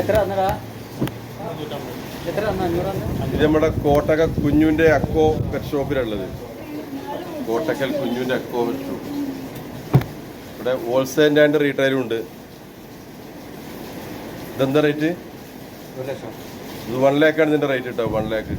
എത്ര തന്നടാ? ഇത് നമ്മുടെ കോട്ടക കുഞ്ഞുവിന്റെ അക്കോ പെറ്റ് ഷോപ്പിലുള്ളത് കോട്ടക്കൽ കുഞ്ഞുവിന്റെ അക്കോ പെറ്റ് ഷോപ്പ് ഇവിടെ ഹോൾസെയിൽ ആൻഡ് റീറ്റെയിലും ഉണ്ട്. ഇതെന്താ റേറ്റ് ഇത് വൺ ലാക്കാണ് ഇതിന്റെ റേറ്റ് കേട്ടോ വൺ ലാക്ക്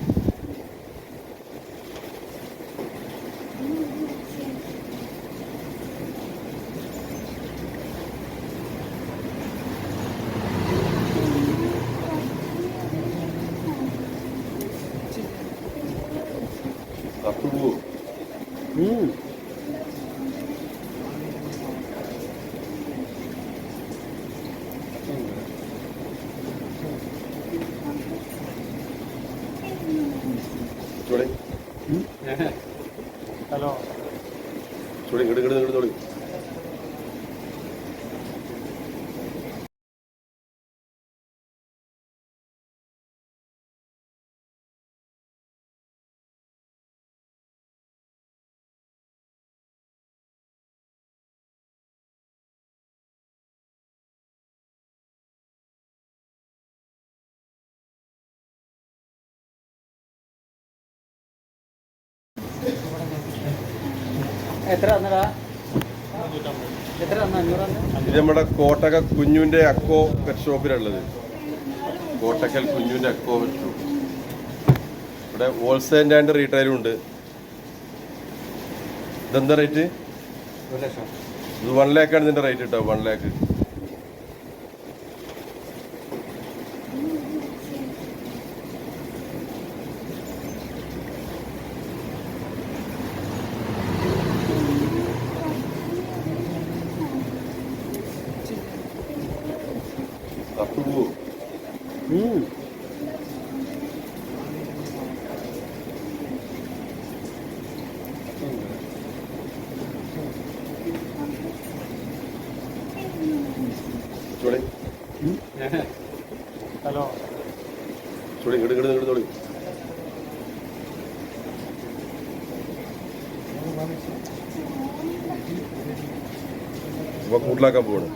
ഹലോ. ചോളി ഇങ്ങോട്ട് ഇങ്ങോട്ട് ഇങ്ങോട്ട് എത്ര തന്നടാ? എത്ര തന്ന? അഞ്ഞൂറ് തന്നു? ഇത് നമ്മുടെ കോട്ടക കുഞ്ഞുവിന്റെ അക്കോ പെറ്റ് ഷോപ്പിലുള്ളത് കോട്ടക്കൽ കുഞ്ഞുവിന്റെ അക്കോ പെറ്റ് ഷോപ്പ് ഇവിടെ ഹോൾസെയിൽ ആൻഡ് റീറ്റെയിലും ഉണ്ട്. ഇതെന്താ റേറ്റ് ഇത് വൺ ആണ് ഇതിന്റെ റേറ്റ് കേട്ടോ വൺ ലാക്ക് ഹലോ. ചോളി ഇങ്ങോട്ട് ഇങ്ങോട്ട് ഇങ്ങോട്ട് അപ്പൊ കൂട്ടിലാക്കാൻ പോവാണ്.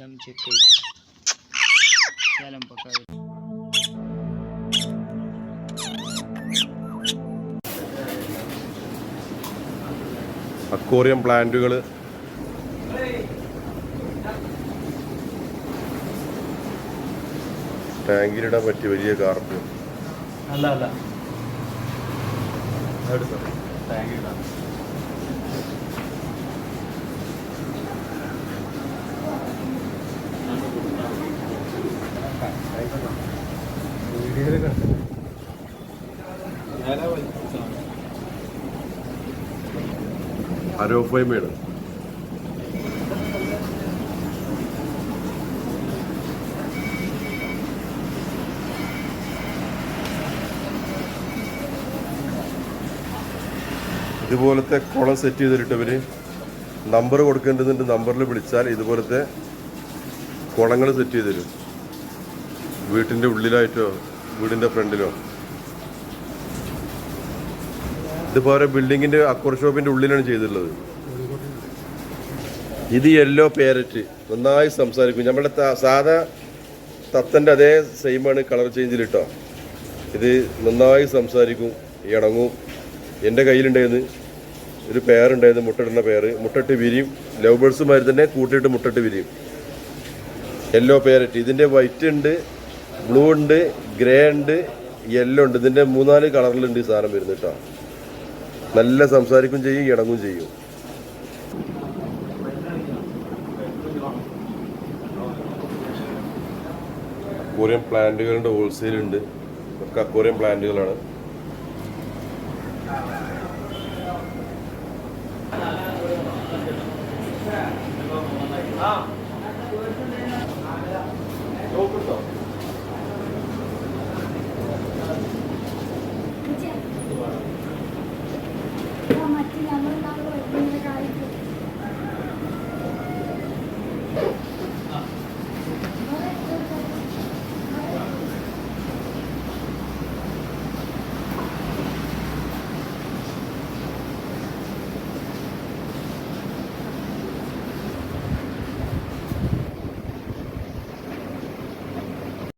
એકદમ ચેક કરી ચાલો પકાવી അക്വോറിയം പ്ലാന്റുകൾ ടാങ്കിലിടാൻ പറ്റിയ വലിയ കാർപ്പ്. അല്ല അല്ല. ടാങ്കിലിടാം. ഇതുപോലത്തെ കുളം സെറ്റ് ചെയ്തിട്ടവര് നമ്പർ കൊടുക്കേണ്ടതുണ്ട് നമ്പറിൽ വിളിച്ചാൽ ഇതുപോലത്തെ കുളങ്ങൾ സെറ്റ് ചെയ്ത് തരും. വീട്ടിന്റെ ഉള്ളിലായിട്ടോ വീടിന്റെ ഫ്രണ്ടിലോ? ഇതുപോലെ ബിൽഡിങ്ങിന്റെ അക്വർ ഷോപ്പിന്റെ ഉള്ളിലാണ് ചെയ്തിട്ടുള്ളത്. ഇത് യെല്ലോ പേരറ്റ് നന്നായി സംസാരിക്കും. നമ്മുടെ സാധാ തത്തന്റെ അതേ സെയിമാണ് കളർ ചേഞ്ചിൽ ഇട്ടോ ഇത് നന്നായി സംസാരിക്കും ഇണങ്ങും. എന്റെ കയ്യിലുണ്ടായിരുന്നു. ഒരു പേരുണ്ടായിരുന്നു മുട്ടടുന്ന പേര് മുട്ടട്ട് വിരിയും. ലവ് ബേഴ്സുമാർ തന്നെ കൂട്ടിയിട്ട് മുട്ടട്ട് വിരിയും. യെല്ലോ പേരറ്റ് ഇതിന്റെ വൈറ്റ് ഉണ്ട്. ബ്ലൂ ഉണ്ട് ഗ്രേ ഉണ്ട് യെല്ലോ ഉണ്ട്. ഇതിന്റെ മൂന്നാൽ കളറിലുണ്ട് ഈ സാധനം വരുന്നത് കേട്ടോ. നല്ല സംസാരിക്കും ചെയ്യും ഇണങ്ങും ചെയ്യും. അക്വോറിയം പ്ലാന്റുകളുടെ ഹോൾസെയിൽ ഉണ്ട്. ഒക്കെ അക്വോറിയം പ്ലാന്റുകളാണ്. ആ.